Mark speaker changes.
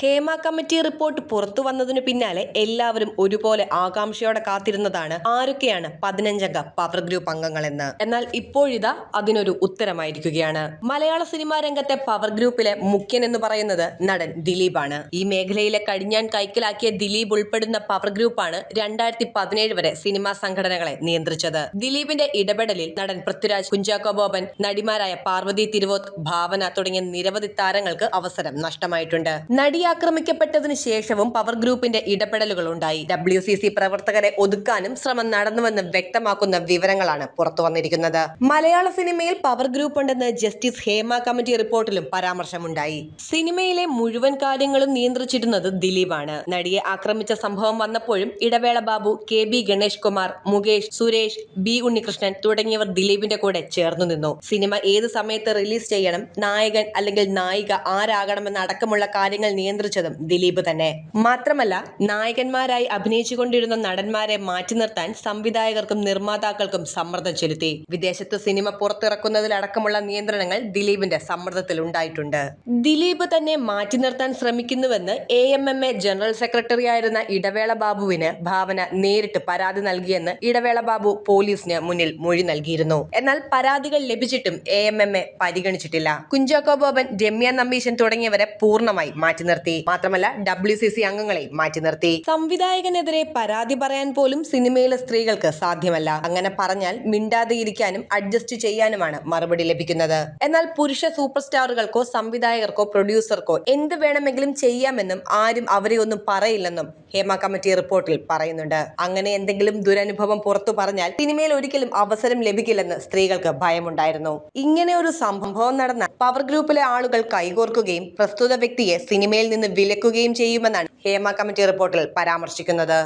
Speaker 1: Hema committee report പുറത്തു വന്നതിനു പിന്നാലെ എല്ലാവരും ഒരുപോലെ ആകാംക്ഷയോടെ കാത്തിരുന്നതാണ് ആരൊക്കെയാണ് പതിനഞ്ചംഗ പവർ ഗ്രൂപ്പ് അംഗങ്ങളെന്ന്. എന്നാൽ ഇപ്പോഴിതാ അതിനൊരു ഉത്തരമായിരിക്കുകയാണ്. മലയാള സിനിമാ രംഗത്തെ പവർ ഗ്രൂപ്പിലെ മുഖ്യൻ എന്ന് പറയുന്നത് നടൻ ദിലീപാണ്. ഈ മേഖലയിലെ കടിഞ്ഞാൻ കൈക്കലാക്കിയ ദിലീപ് ഉൾപ്പെടുന്ന പവർ ഗ്രൂപ്പാണ് രണ്ടായിരത്തി പതിനേഴ് വരെ സിനിമാ സംഘടനകളെ നിയന്ത്രിച്ചത്. ദിലീപിന്റെ ഇടപെടലിൽ നടൻ പൃഥ്വിരാജ് കുഞ്ചാക്കോ ബോബൻ നടിമാരായ പാർവതി തിരുവോത്ത് ഭാവന തുടങ്ങിയ നിരവധി താരങ്ങൾക്ക് അവസരം നഷ്ടമായിട്ടുണ്ട്. നടി ആക്രമിക്കപ്പെട്ടതിനു ശേഷവും പവർ ഗ്രൂപ്പിന്റെ ഇടപെടലുകൾ ഉണ്ടായി ഡബ്ല്യു സി സി പ്രവർത്തകരെ ഒതുക്കാനും ശ്രമം നടന്നുവെന്ന് വ്യക്തമാക്കുന്ന വിവരങ്ങളാണ് പുറത്തു വന്നിരിക്കുന്നത്. മലയാള സിനിമയിൽ പവർ ഗ്രൂപ്പ് ഉണ്ടെന്ന് ജസ്റ്റിസ് ഹേമ കമ്മിറ്റി റിപ്പോർട്ടിലും പരാമർശമുണ്ടായി. സിനിമയിലെ മുഴുവൻ കാര്യങ്ങളും നിയന്ത്രിച്ചിരുന്നത് ദിലീപാണ്. നടിയെ ആക്രമിച്ച സംഭവം വന്നപ്പോഴും Idavela Babu K B Ganesh Kumar Mukesh Suresh B Unnikrishnan തുടങ്ങിയവർ ദിലീപിന്റെ കൂടെ ചേർന്നു നിന്നു. സിനിമ ഏത് സമയത്ത് റിലീസ് ചെയ്യണം നായകൻ അല്ലെങ്കിൽ നായിക ആരാകണമെന്ന അടക്കമുള്ള കാര്യങ്ങൾ നിയന്ത്രിച്ചതും ദിലീപ് തന്നെ. മാത്രമല്ല നായകന്മാരായി അഭിനയിച്ചുകൊണ്ടിരുന്ന നടന്മാരെ മാറ്റി നിർത്താൻ സംവിധായകർക്കും നിർമ്മാതാക്കൾക്കും സമ്മർദ്ദം ചെലുത്തി. വിദേശത്ത് സിനിമ പുറത്തിറക്കുന്നതിലടക്കമുള്ള നിയന്ത്രണങ്ങൾ ദിലീപിന്റെ സമ്മർദ്ദത്തിൽ ഉണ്ടായിട്ടുണ്ട്. ദിലീപ് തന്നെ മാറ്റി നിർത്താൻ ശ്രമിക്കുന്നുവെന്ന് A M M A general Idavela ബാബുവിന് ഭാവന നേരിട്ട് പരാതി നൽകിയെന്ന് ഇടവേള ബാബു പോലീസിന് മുന്നിൽ മൊഴി നൽകിയിരുന്നു. എന്നാൽ പരാതികൾ ലഭിച്ചിട്ടും എ എം എം എ പരിഗണിച്ചിട്ടില്ല. കുഞ്ചാക്കോ ബോബൻ രമ്യ നമ്പീശൻ തുടങ്ങിയവരെ പൂർണമായി മാറ്റി നിർത്തി. മാത്രമല്ല ഡബ്ല്യു സി സി അംഗങ്ങളെ മാറ്റി നിർത്തി. സംവിധായകനെതിരെ പരാതി പറയാൻ പോലും സിനിമയിലെ സ്ത്രീകൾക്ക് സാധ്യമല്ല. അങ്ങനെ പറഞ്ഞാൽ മിണ്ടാതെ ഇരിക്കാനും അഡ്ജസ്റ്റ് ചെയ്യാനുമാണ് മറുപടി ലഭിക്കുന്നത്. എന്നാൽ പുരുഷ സൂപ്പർ സ്റ്റാറുകൾക്കോ സംവിധായകർക്കോ പ്രൊഡ്യൂസർക്കോ എന്ത് വേണമെങ്കിലും ചെയ്യാമെന്നും ആരും അവരെ ഒന്നും പറയില്ലെന്നും ഹേമ കമ്മിറ്റി റിപ്പോർട്ടിൽ പറയുന്നുണ്ട്. അങ്ങനെ എന്തെങ്കിലും ദുരനുഭവം പുറത്തു പറഞ്ഞാൽ സിനിമയിൽ ഒരിക്കലും അവസരം ലഭിക്കില്ലെന്ന് സ്ത്രീകൾക്ക് ഭയമുണ്ടായിരുന്നു. ഇങ്ങനെ ഒരു സംഭവം നടന്ന പവർ ഗ്രൂപ്പിലെ ആളുകൾ കൈകോർക്കുകയും പ്രസ്തുത വ്യക്തിയെ സിനിമയിൽ നിന്ന് വിലക്കുകയും ചെയ്യുമെന്നാണ് ഹേമ കമ്മിറ്റി റിപ്പോർട്ടിൽ പരാമർശിക്കുന്നത്.